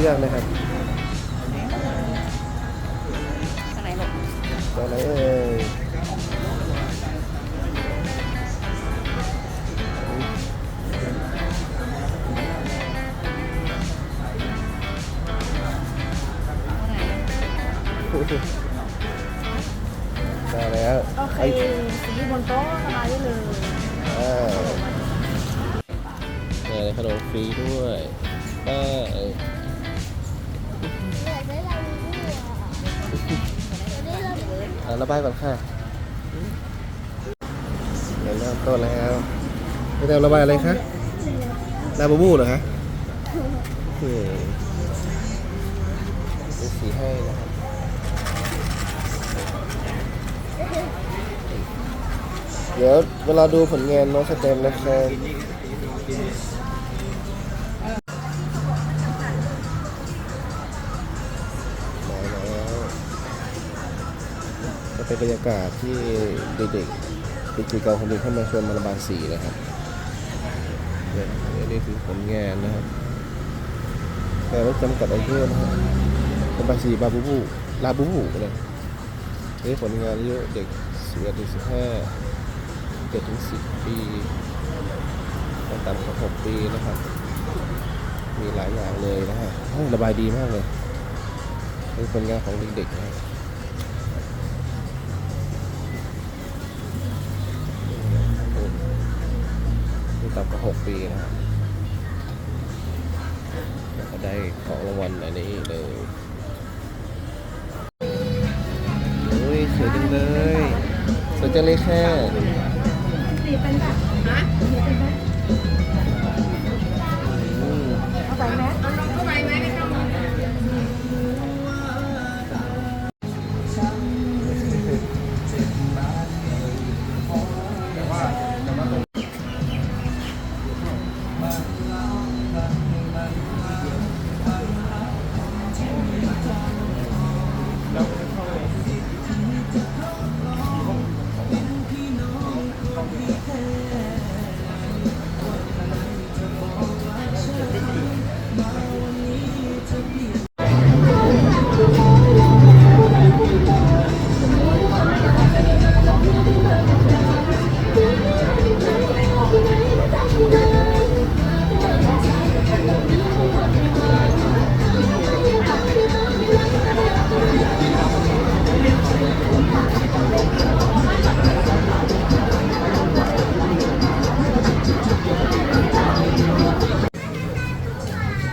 เลือกนะครับข้างไหนลูกตัวไหนเอ่ยข้างไหนได้แล้วโอเคไอ้สีบนโต๊ะสบายได้เลยอ่าเลยขนมฟรีด้วยไป้ ระบายก่อนค่ะเดี๋ยวเริ่มต้นแล้วไม่ได้ระบายอะไรคะลาบูบูเหรอคะสีให้นะครับเดี๋ยวเวลาดูผลงานน้องสเต็มนะครับ เป็นบรรยากาศที่เด็กๆกิจกรรมของเด็กเข้ามาชวนมาระบายสีนะครับเนี่ยนี่คือผลงานนะครับ แต่ว่าจำกัดอายุนะครับระบายสีบาบูบูลาบูบูเลยนี่ผลงานอายุเด็กสิบเอ็ดถึงสิบห้าเจ็ดถึงสิบปีตั้งแต่กว่าหกปีนะครับ มีหลายอย่างเลยนะฮะโอ้ระบายดีมากเลยเป็นผลงานของเด็กๆนะครับ ต่ำกว่าหกปีนะครับก็ได้ของรางวัลอันนี้เลยโอ้ยสวยจังเลยสวยจังเลยค่ะอื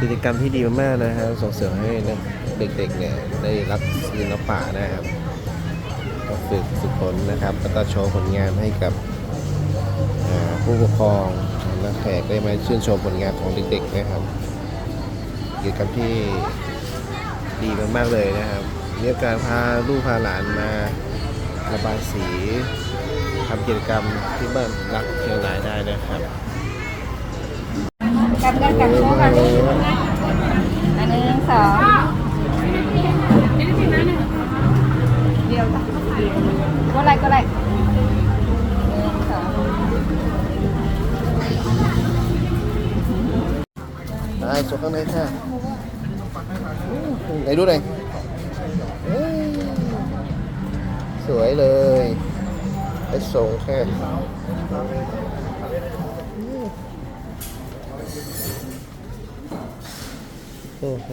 กิจกรรมที่ดีมากๆนะครับส่งเสริมให้นะเด็กๆเนี่ยได้รับศิลปะนะครับก็ฝึกฝึกฝนนะครับแล้วก็โชว์ผลงานให้กับผู้ปกครองและแขกได้มาชื่นชมผลงานของเด็กๆนะครับกิจกรรมที่ดีมากๆเลยนะครับมีโอกาสพาลูกพาหลานมาระบายสีทำกิจกรรมที่บ้านรักเชียงรายได้นะครับ กันกันกันโชว์กันลูกอันหนึ่งสองเดียวจ้ะก็ไรก็ไรหนึ่งสองได้จบข้างในค่ะไหนดูหน่อยเอ้ยสวยเลยไปส่งแค่ โอ้โห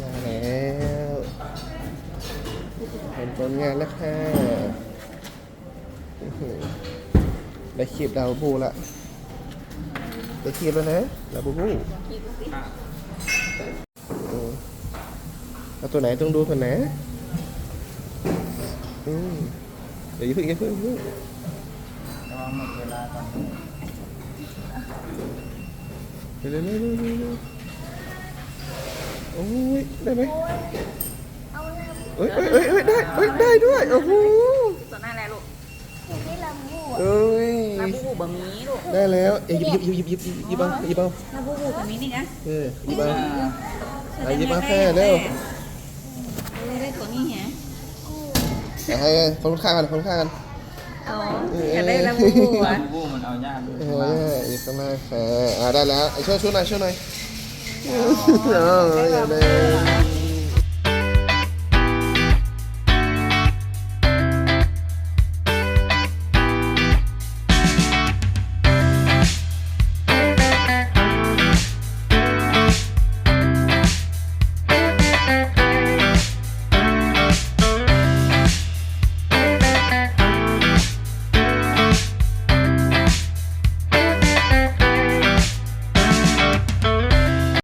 มาแล้วเห็นผลงานแล้วค่ะได้คลิปดาวบูละได้คลิปแล้วนะลาบูบูเอาตัวไหนต้องดูกันนะอืมเดี๋ยวย่าเพิ่งอย่าพิ่งอย่าเพิ่งเร็วเร็วเร็วเร็วเร็ว เร็วโอ้ยได้ไหมเอาลายมือเอ้ยเอ้ยเอ้ยเอ้ยได้เอ้ยได้ด้วยโอ้โหตัวหน้าอะไรลูกอยากได้ลายมืออะเอ้ยลาบูบูบะหมี่ลูกได้แล้วเอ้ยหยิบหยิบหยิบหยิบหยิบหยิบเอาหยิบเอาลาบูบูแบบนี้นี่นะเออหยิบเอาเอาหยิบมาแค่เร็วเออได้ตัวนี้ฮะอืมเอาให้คนข้างกันคนข้างกัน อ๋ออยากได้ลาบูบูอะบูบูมันเอายากด้วยเอออีกข้างหน้าค่ะอ่าได้แล้วไอ้ช่วยช่วยหน่อยช่วยหน่อยเอออยากได้